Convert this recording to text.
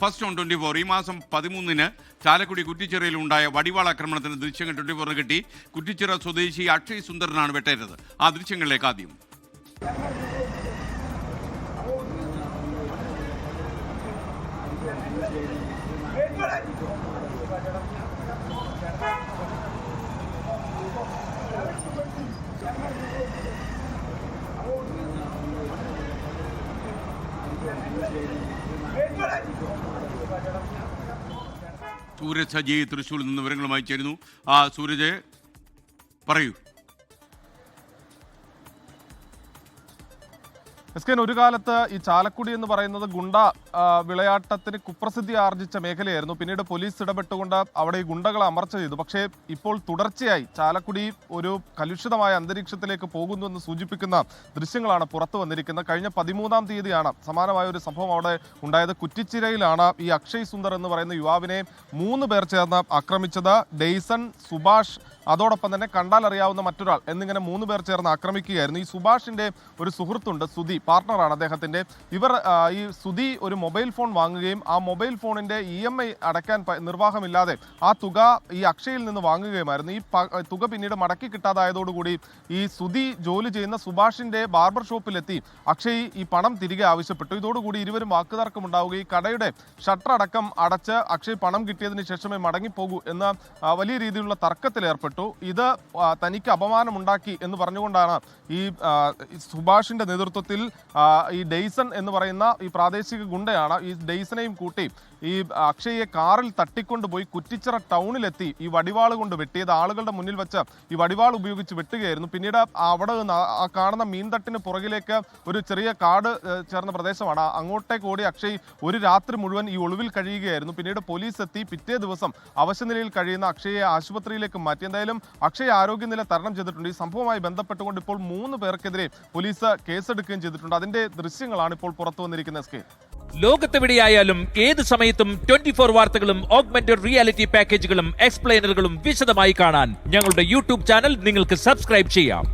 First on twenty four. ഈ മാസം പതിമൂന്നിന് ചാലക്കുടി കുറ്റിച്ചിറയിൽ ഉണ്ടായ വടിവാൾ ആക്രമണത്തിന് ദൃശ്യങ്ങൾ ട്വന്റി ഫോറിന് കിട്ടി. കുറ്റിച്ചിറ സ്വദേശി അക്ഷയ് സുന്ദരനാണ് വെട്ടേറ്റത്. ആ ദൃശ്യങ്ങളിലേക്ക് ആദ്യം. സൂരജ് സജി തൃശ്ശൂരിൽ നിന്ന് വിവരങ്ങളുമായി ചേരുന്നു. ആ സൂരജ് പറയൂ. എസ് കെ ഒരു കാലത്ത് ഈ ചാലക്കുടി എന്ന് പറയുന്നത് ഗുണ്ട വിളയാട്ടത്തിന് കുപ്രസിദ്ധി ആർജിച്ച മേഖലയായിരുന്നു. പിന്നീട് പോലീസ് ഇടപെട്ടുകൊണ്ട് അവിടെ ഈ ഗുണ്ടകളെ അമർച്ച ചെയ്തു. പക്ഷേ ഇപ്പോൾ തുടർച്ചയായി ചാലക്കുടി ഒരു കലുഷിതമായ അന്തരീക്ഷത്തിലേക്ക് പോകുന്നു എന്ന് സൂചിപ്പിക്കുന്ന ദൃശ്യങ്ങളാണ് പുറത്തു വന്നിരിക്കുന്നത്. കഴിഞ്ഞ പതിമൂന്നാം തീയതിയാണ് സമാനമായ ഒരു സംഭവം അവിടെ ഉണ്ടായത്. കുറ്റിച്ചിരയിലാണ് ഈ അക്ഷയ് സുന്ദർ എന്ന് പറയുന്ന യുവാവിനെ മൂന്ന് പേർ ചേർന്ന് ആക്രമിച്ചത്. ഡെയ്സൺ സുഭാഷ് അതോടൊപ്പം തന്നെ കണ്ടാൽ അറിയാവുന്ന മറ്റൊരാൾ എന്നിങ്ങനെ മൂന്ന് പേർ ചേർന്ന് ആക്രമിക്കുകയായിരുന്നു. ഈ സുഭാഷിന്റെ ഒരു സുഹൃത്തുണ്ട് സുധി പാർട്ണറാണ് അദ്ദേഹത്തിന്റെ. ഇവർ ഈ സുധി ഒരു മൊബൈൽ ഫോൺ വാങ്ങുകയും ആ മൊബൈൽ ഫോണിന്റെ ഇ എം ഐ അടയ്ക്കാൻ നിർവാഹമില്ലാതെ ആ തുക ഈ അക്ഷയിൽ നിന്ന് വാങ്ങുകയുമായിരുന്നു. ഈ തുക പിന്നീട് മടക്കി കിട്ടാതായതോടുകൂടി ഈ സുധി ജോലി ചെയ്യുന്ന സുഭാഷിന്റെ ബാർബർ ഷോപ്പിലെത്തി. അക്ഷയ് ഈ പണം തിരികെ ആവശ്യപ്പെട്ടു. ഇതോടുകൂടി ഇരുവരും ഉണ്ടാവുകയും കടയുടെ ഷട്ടർ അടക്കം അടച്ച് അക്ഷയ് പണം കിട്ടിയതിന് ശേഷമേ മടങ്ങിപ്പോകൂ എന്ന വലിയ രീതിയിലുള്ള തർക്കത്തിലേർപ്പെട്ടു. ഇത് തനിക്ക് അപമാനമുണ്ടാക്കി എന്ന് പറഞ്ഞുകൊണ്ടാണ് ഈ സുഭാഷിന്റെ ഈ നേതൃത്വത്തിൽ ഈ ഡെയ്സൺ എന്ന് പറയുന്ന ഈ പ്രാദേശിക ഗുണ്ടയാണ് ഈ ഡെയ്സനെയും കൂട്ടി ഈ അക്ഷയെ കാറിൽ തട്ടിക്കൊണ്ടുപോയി കുറ്റിച്ചിറ ടൗണിലെത്തി ഈ വടിവാൾ കൊണ്ട് വെട്ടിയത്. ആളുകളുടെ മുന്നിൽ വെച്ച് ഈ വടിവാൾ ഉപയോഗിച്ച് വെട്ടുകയായിരുന്നു. പിന്നീട് അവിടെ നിന്ന് ആ- കാണുന്ന മീൻതട്ടിന് പുറകിലേക്ക് ഒരു ചെറിയ കാട് ചേർന്ന പ്രദേശമാണ്. അങ്ങോട്ടേ അങ്ങോട്ടേക്ക് ഓടി അക്ഷയ് ഒരു രാത്രി മുഴുവൻ ഈ ഒളിവിൽ കഴിയുകയായിരുന്നു. പിന്നീട് പോലീസ് എത്തി. പിറ്റേ ദിവസം അവശനിലയിൽ കഴിയുന്ന അക്ഷയെ ആശുപത്രിയിലേക്ക് മാറ്റി. എന്തായാലും അക്ഷയ് ആരോഗ്യനില തരണം ചെയ്തിട്ടുണ്ട്. ഈ സംഭവവുമായി ബന്ധപ്പെട്ടുകൊണ്ട് ഇപ്പോൾ മൂന്ന് പേർക്കെതിരെ പോലീസ് കേസെടുക്കുകയും ചെയ്തിട്ടുണ്ട്. അതിന്റെ ദൃശ്യങ്ങളാണ് ഇപ്പോൾ പുറത്തു വന്നിരിക്കുന്ന എസ് ലോകത്തെവിടെയായാലും ഏത് സമയത്തും ട്വന്റി ഫോർ വാർത്തകളും ഓഗ്മെന്റഡ് റിയാലിറ്റി പാക്കേജുകളും എക്സ്പ്ലെയിനറുകളും വിശദമായി കാണാൻ ഞങ്ങളുടെ യൂട്യൂബ് ചാനൽ നിങ്ങൾക്ക് സബ്സ്ക്രൈബ് ചെയ്യാം.